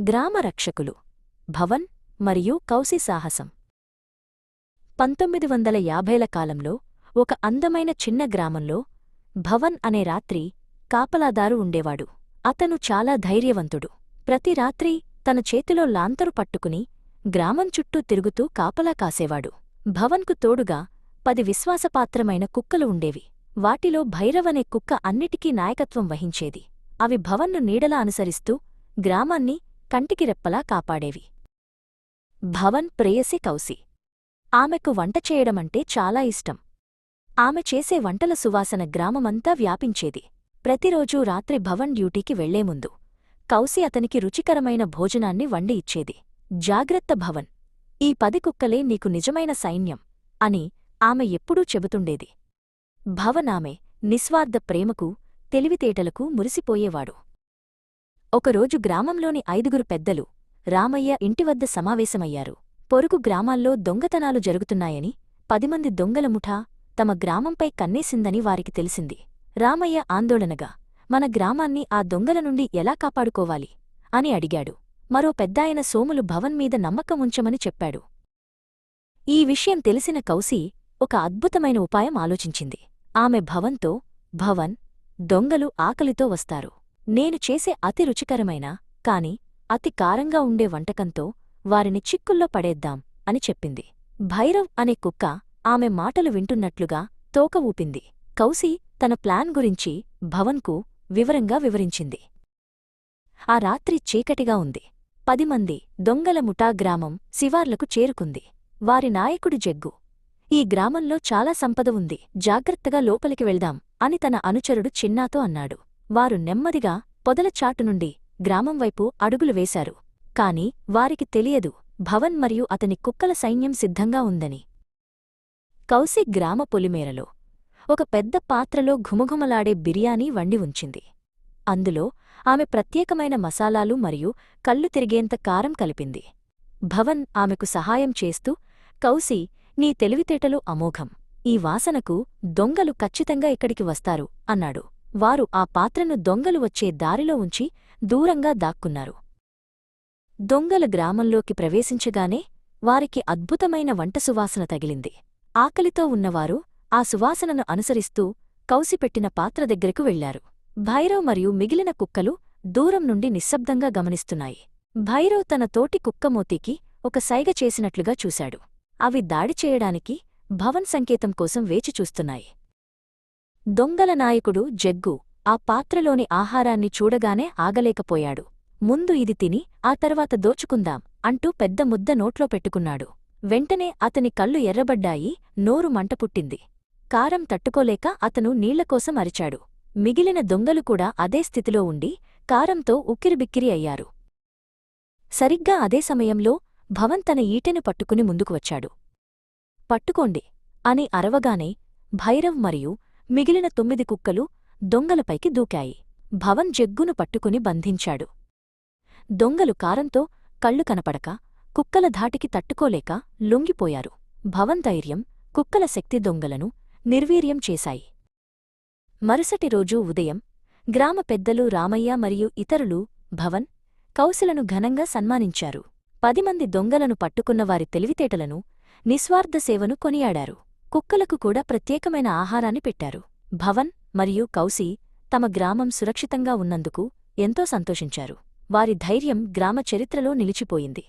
గ్రామ రక్షకులు భవన్ మరియు కౌసి సాహసం. పంతొమ్మిది వందల యాభైల కాలంలో ఒక అందమైన చిన్న గ్రామంలో భవన్ అనే రాత్రి కాపలాదారు ఉండేవాడు. అతను చాలా ధైర్యవంతుడు. ప్రతి రాత్రి తన చేతిలో లాంతరు పట్టుకుని గ్రామం చుట్టూ తిరుగుతూ కాపలా కాసేవాడు. భవన్కు తోడుగా పది విశ్వాసపాత్రమైన కుక్కలు ఉండేవి. వాటిలో భైరవనే కుక్క అన్నిటికీ నాయకత్వం వహించేది. అవి భవన్ను నీడలా అనుసరిస్తూ గ్రామాన్ని కంటికి రెప్పలా కాపాడేవి. భవన్ ప్రేయసి కౌసి ఆమెకు వంట చేయడమంటే చాలా ఇష్టం. ఆమె చేసే వంటల సువాసన గ్రామమంతా వ్యాపించేది. ప్రతిరోజూ రాత్రి భవన్ డ్యూటీకి వెళ్ళే ముందు కౌసి అతనికి రుచికరమైన భోజనాన్ని వండి ఇచ్చేది. జాగ్రత్త భవన్! ఈ పది కుక్కలే నీకు నిజమైన సైన్యం! అని ఆమె ఎప్పుడూ చెబుతుండేది. భవన్ ఆమె నిస్వార్థ ప్రేమకు తెలివితేటలకు మురిసిపోయేవాడు. ఒకరోజు గ్రామంలోని ఐదుగురు పెద్దలు రామయ్య ఇంటివద్ద సమావేశమయ్యారు. పొరుగు గ్రామాల్లో దొంగతనాలు జరుగుతున్నాయని పదిమంది దొంగల ముఠా తమ గ్రామంపై కన్నేసిందని వారికి తెలిసింది. రామయ్య ఆందోళనగా మన గ్రామాన్ని ఆ దొంగల నుండి ఎలా కాపాడుకోవాలి? అని అడిగాడు. మరో పెద్దాయన సోములు భవన్ మీద నమ్మకం ఉంచమని చెప్పాడు. ఈ విషయం తెలిసిన కౌసి ఒక అద్భుతమైన ఉపాయం ఆలోచించింది. ఆమె భవన్తో భవన్ దొంగలు ఆకలితో వస్తారు. నేను చేసే అతి రుచికరమైన కాని అతి కారంగా ఉండే వంటకంతో వారిని చిక్కుల్లో పడేద్దాం అని చెప్పింది. భైరవ్ అనే కుక్క ఆమె మాటలు వింటున్నట్లుగా తోక ఊపింది. కౌసి తన ప్లాన్ గురించి భవన్కు వివరంగా వివరించింది. ఆ రాత్రి చీకటిగా ఉంది. పదిమంది దొంగల ముఠా గ్రామం శివార్లకు చేరుకుంది. వారి నాయకుడు జగ్గు. ఈ గ్రామంలో చాలా సంపద ఉంది. జాగ్రత్తగా లోపలికి వెళ్దాం అని తన అనుచరుడు చిన్నాతో అన్నాడు. వారు నెమ్మదిగా పొదల చాటు నుండి గ్రామం వైపు అడుగులు వేశారు. కాని వారికి తెలియదు భవన్ మరియు అతని కుక్కల సైన్యం సిద్ధంగా ఉందని. కౌసి గ్రామ పొలిమేరలో ఒక పెద్ద పాత్రలో ఘుమఘుమలాడే బిర్యానీ వండి ఉంచింది. అందులో ఆమె ప్రత్యేకమైన మసాలాలు మరియు కళ్ళు తిరిగేంత కారం కలిపింది. భవన్ ఆమెకు సహాయం చేస్తూ కౌసి నీ తెలివితేటలు అమోఘం. ఈ వాసనకు దొంగలు ఖచ్చితంగా ఇక్కడికి వస్తారు అన్నాడు. వారు ఆ పాత్రను దొంగలు వచ్చే దారిలో ఉంచి దూరంగా దాక్కున్నారు. దొంగల గ్రామంలోకి ప్రవేశించగానే వారికి అద్భుతమైన వంట సువాసన తగిలింది. ఆకలితో ఉన్నవారు ఆ సువాసనను అనుసరిస్తూ కౌసిపెట్టిన పాత్ర దగ్గరకు వెళ్ళారు భైరవ్ మరియు మిగిలిన కుక్కలు దూరం నుండి నిశ్శబ్దంగా గమనిస్తున్నాయి. భైరవ్ తన తోటి కుక్కమోతికి ఒక సైగ చేసినట్లుగా చూశాడు. అవి దాడి చేయడానికి భవన్ సంకేతం కోసం వేచి చూస్తున్నాయి. దొంగల నాయకుడు జగ్గు ఆ పాత్రలోని ఆహారాన్ని చూడగానే ఆగలేకపోయాడు. ముందు ఇది తిని ఆ తర్వాత దోచుకుందాం అంటూ పెద్ద ముద్ద నోట్లో పెట్టుకున్నాడు. వెంటనే అతని కళ్ళు ఎర్రబడ్డాయి నోరు మంటపుట్టింది కారం తట్టుకోలేక అతను నీళ్ళకోసం అరిచాడు. మిగిలిన దొంగలు కూడా అదే స్థితిలో ఉండి కారంతో ఉక్కిరిబిక్కిరి అయ్యారు. సరిగ్గా అదే సమయంలో భవన్ తన ఈటెను పట్టుకుని ముందుకు వచ్చాడు. పట్టుకోండి అని అరవగానే భైరవ్ మరియు మిగిలిన తొమ్మిది కుక్కలు దొంగలపైకి దూకాయి. భవన్ జగ్గును పట్టుకుని బంధించాడు. దొంగలు కారంతో కళ్ళు కనపడక కుక్కల ధాటికి తట్టుకోలేక లొంగిపోయారు. భవన్ ధైర్యం కుక్కల శక్తి దొంగలను నిర్వీర్యం చేశాయి. మరుసటి రోజు ఉదయం గ్రామ పెద్దలు రామయ్య మరియు ఇతరులు భవన్ కౌశలను ఘనంగా సన్మానించారు. పదిమంది దొంగలను పట్టుకున్నవారి తెలివితేటలను నిస్వార్థ సేవను కొనియాడారు. కుక్కలకు కూడా ప్రత్యేకమైన ఆహారాన్ని పెట్టారు. భవన్ మరియు కౌసి తమ గ్రామం సురక్షితంగా ఉన్నందుకు ఎంతో సంతోషించారు. వారి ధైర్యం గ్రామ చరిత్రలో నిలిచిపోయింది.